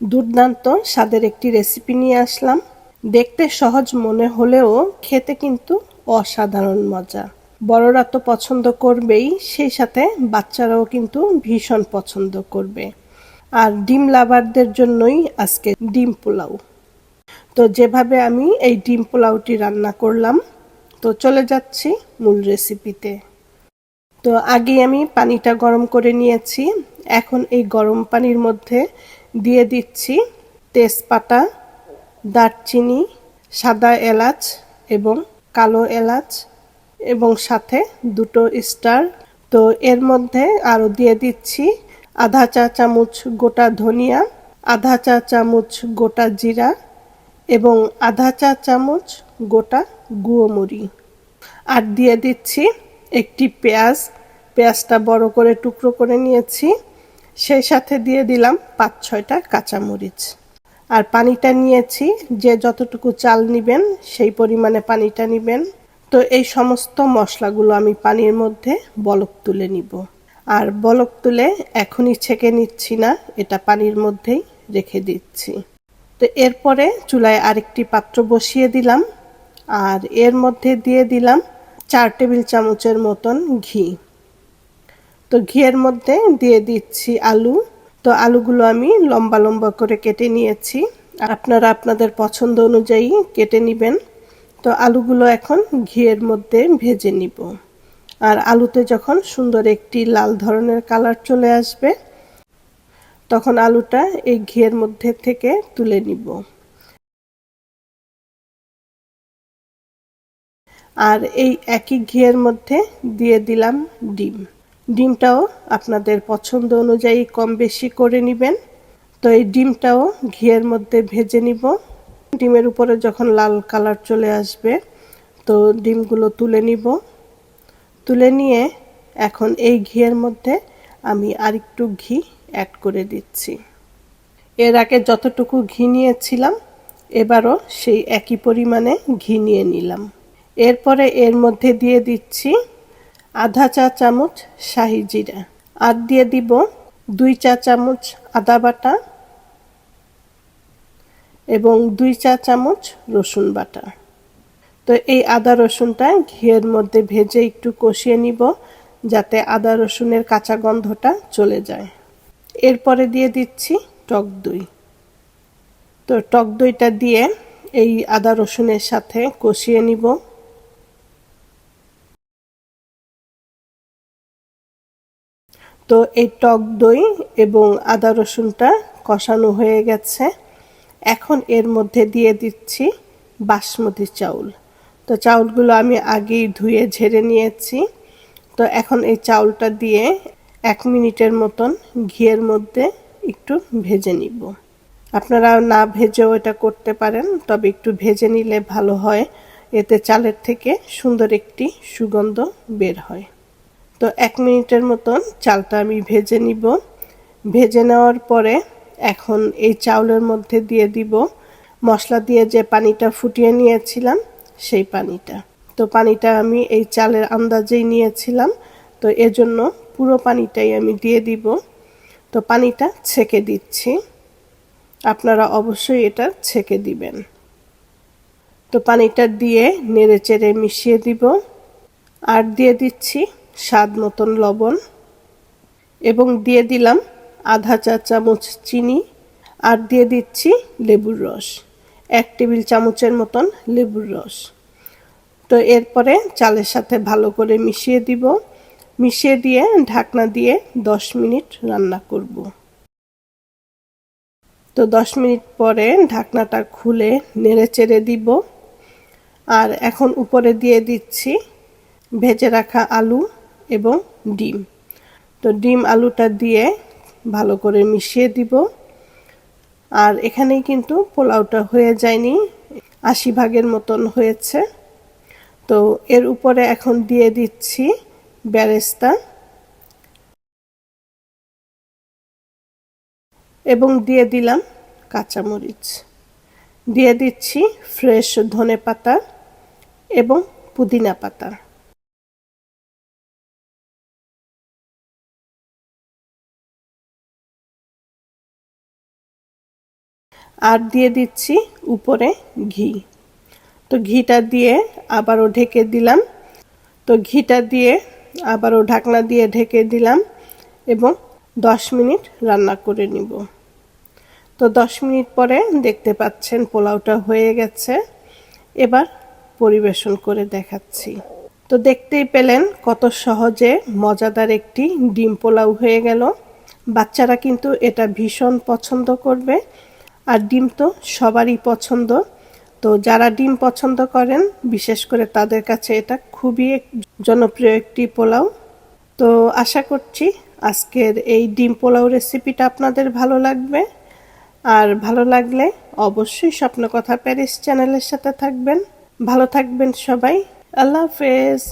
দুর্দান্ত স্বাদের একটি রেসিপি নিয়ে আসলাম। দেখতে সহজ মনে হলেও খেতে কিন্তু অসাধারণ মজা। বড়রা তো পছন্দ করবেই, সেই সাথে বাচ্চারাও কিন্তু ভীষণ পছন্দ করবে। আর ডিম লাভারদের জন্যই আজকে ডিম পোলাও। তো যেভাবে আমি এই ডিম পোলাওটি রান্না করলাম, তো চলে যাচ্ছি মূল রেসিপিতে তো আগে আমি পানিটা গরম করে নিয়েছি। এখন এই গরম পানির মধ্যে দিয়ে দিচ্ছি তেজপাতা, দারচিনি, সাদা এলাচ এবং কালো এলাচ এবং সাথে দুটো স্টার। তো এর মধ্যে আরও দিয়ে দিচ্ছি আধা চা চামচ গোটা ধনিয়া, আধা চা চামচ গোটা জিরা এবং আধা চা চামচ গোটা গুঁড়োমুড়ি আর দিয়ে দিচ্ছি একটি পেঁয়াজ। পেঁয়াজটা বড় করে টুকরো করে নিয়েছি। সেই সাথে দিয়ে দিলাম পাঁচ ছয়টা কাঁচামরিচ। আর পানিটা নিয়েছি, যে যতটুকু চাল নিবেন সেই পরিমাণে পানিটা নিবেন। তো এই সমস্ত মশলাগুলো আমি পানির মধ্যে বলক তুলে নিব। আর বলক তুলে এখনই ছেঁকে নিচ্ছি না, এটা পানির মধ্যেই রেখে দিচ্ছি। তো এরপরে চুলায় আরেকটি পাত্র বসিয়ে দিলাম। আর এর মধ্যে দিয়ে দিলাম চার টেবিল চামচের মতন ঘি। তো ঘিয়ের মধ্যে দিয়ে দিচ্ছি আলু। তো আলুগুলো আমি লম্বা লম্বা করে কেটে নিয়েছি। আপনারা আপনাদের পছন্দ অনুযায়ী কেটে নেবেন। তো আলুগুলো এখন ঘিয়ের মধ্যে ভেজে নিব। আর আলুতে যখন সুন্দর একটি লাল ধরনের কালার চলে আসবে, তখন আলুটা এই ঘিয়ের মধ্যে থেকে তুলে নিব। আর এই একই ঘিয়ের মধ্যে দিয়ে দিলাম ডিম। ডিমটাও আপনাদের পছন্দ অনুযায়ী কম বেশি করে নেবেন। তো এই ডিমটাও ঘিয়ের মধ্যে ভেজে নিব। ডিমের উপরে যখন লাল কালার চলে আসবে, তো ডিমগুলো তুলে নিব। তুলে নিয়ে এখন এই ঘিয়ের মধ্যে আমি আরেকটু ঘি অ্যাড করে দিচ্ছি। এর আগে যতটুকু ঘি নিয়েছিলাম, এবারও সেই একই পরিমাণে ঘি নিয়ে নিলাম। এরপরে এর মধ্যে দিয়ে দিচ্ছি আধা চা চামচ শাহি জিরা। আর দিয়ে দিব দুই চা চামচ আদা বাটা এবং দুই চা চামচ রসুন বাটা। তো এই আদা রসুনটা ঘিয়ের মধ্যে ভেজে একটু কষিয়ে নিব যাতে আদা রসুনের কাঁচা গন্ধটা চলে যায়। এরপরে দিয়ে দিচ্ছি টক দই। তো টক দইটা দিয়ে এই আদা রসুনের সাথে কষিয়ে নিব। তো এই টক দই এবং আদা রসুনটা কষানো হয়ে গেছে। এখন এর মধ্যে দিয়ে দিচ্ছি বাসমতি চাউল। তো চাউলগুলো আমি আগেই ধুয়ে ঝেড়ে নিয়েছি। তো এখন এই চাউলটা দিয়ে এক মিনিটের মতন ঘিয়ের মধ্যে একটু ভেজে নিব। আপনারা না ভেজেও এটা করতে পারেন, তবে একটু ভেজে নিলে ভালো হয়। এতে চালের থেকে সুন্দর একটি সুগন্ধ বের হয়। তো এক মিনিটের মতন চালটা আমি ভেজে নিব। ভেজে নেওয়ার পরে এখন এই চাউলের মধ্যে দিয়ে দিব। মশলা দিয়ে যে পানিটা ফুটিয়ে নিয়েছিলাম, সেই পানিটা। তো পানিটা আমি এই চালের আন্দাজেই নিয়েছিলাম। তো এজন্য পুরো পানিটাই আমি দিয়ে দিব। তো পানিটা ছেঁকে দিচ্ছি। আপনারা অবশ্যই এটা ছেঁকে দিবেন। তো পানিটা দিয়ে নেড়ে চেড়ে মিশিয়ে দিব। আর দিয়ে দিচ্ছি স্বাদ মতন লবণ এবং দিয়ে দিলাম আধা চা চামচ চিনি আর দিয়ে দিচ্ছি লেবুর রস, এক টেবিল চামচের মতন লেবুর রস। তো এরপরে চালের সাথে ভালো করে মিশিয়ে দিব। মিশিয়ে দিয়ে ঢাকনা দিয়ে দশ মিনিট রান্না করব। তো দশ মিনিট পরে ঢাকনাটা খুলে নেড়ে চেড়ে দিব। আর এখন উপরে দিয়ে দিচ্ছি ভেজে রাখা আলু এবং ডিম। তো ডিম আলুটা দিয়ে ভালো করে মিশিয়ে দিব। আর এখানেই কিন্তু পোলাওটা হয়ে যায়নি। আশি ভাগের মতন হয়েছে। তো এর উপরে এখন দিয়ে দিচ্ছি ব্যারেস্তা। এবং দিয়ে দিলাম কাঁচামরিচ। দিয়ে দিচ্ছি ফ্রেশ ধনে পাতা এবং পুদিনা পাতা। আর দিয়ে দিচ্ছি উপরে ঘি। তো ঘিটা দিয়ে আবারও ঢেকে দিলাম। তো ঘিটা দিয়ে আবারও ঢাকনা দিয়ে ঢেকে দিলাম এবং দশ মিনিট রান্না করে নিব। তো দশ মিনিট পরে দেখতে পাচ্ছেন পোলাওটা হয়ে গেছে। এবার পরিবেশন করে দেখাচ্ছি। তো দেখতেই পেলেন কত সহজে মজাদার একটি ডিম পোলাও হয়ে গেল। বাচ্চারা কিন্তু এটা ভীষণ পছন্দ করবে। আর ডিম তো সবারই পছন্দ। তো যারা ডিম পছন্দ করেন, বিশেষ করে তাদের কাছে এটা খুবই জনপ্রিয় একটি পোলাও। তো আশা করছি আজকের এই ডিম পোলাও রেসিপিটা আপনাদের ভালো লাগবে। আর ভালো লাগলে অবশ্যই স্বপ্ন কথা প্যারিস চ্যানেলের সাথে থাকবেন। ভালো থাকবেন সবাই। আল্লাহ হাফেজ।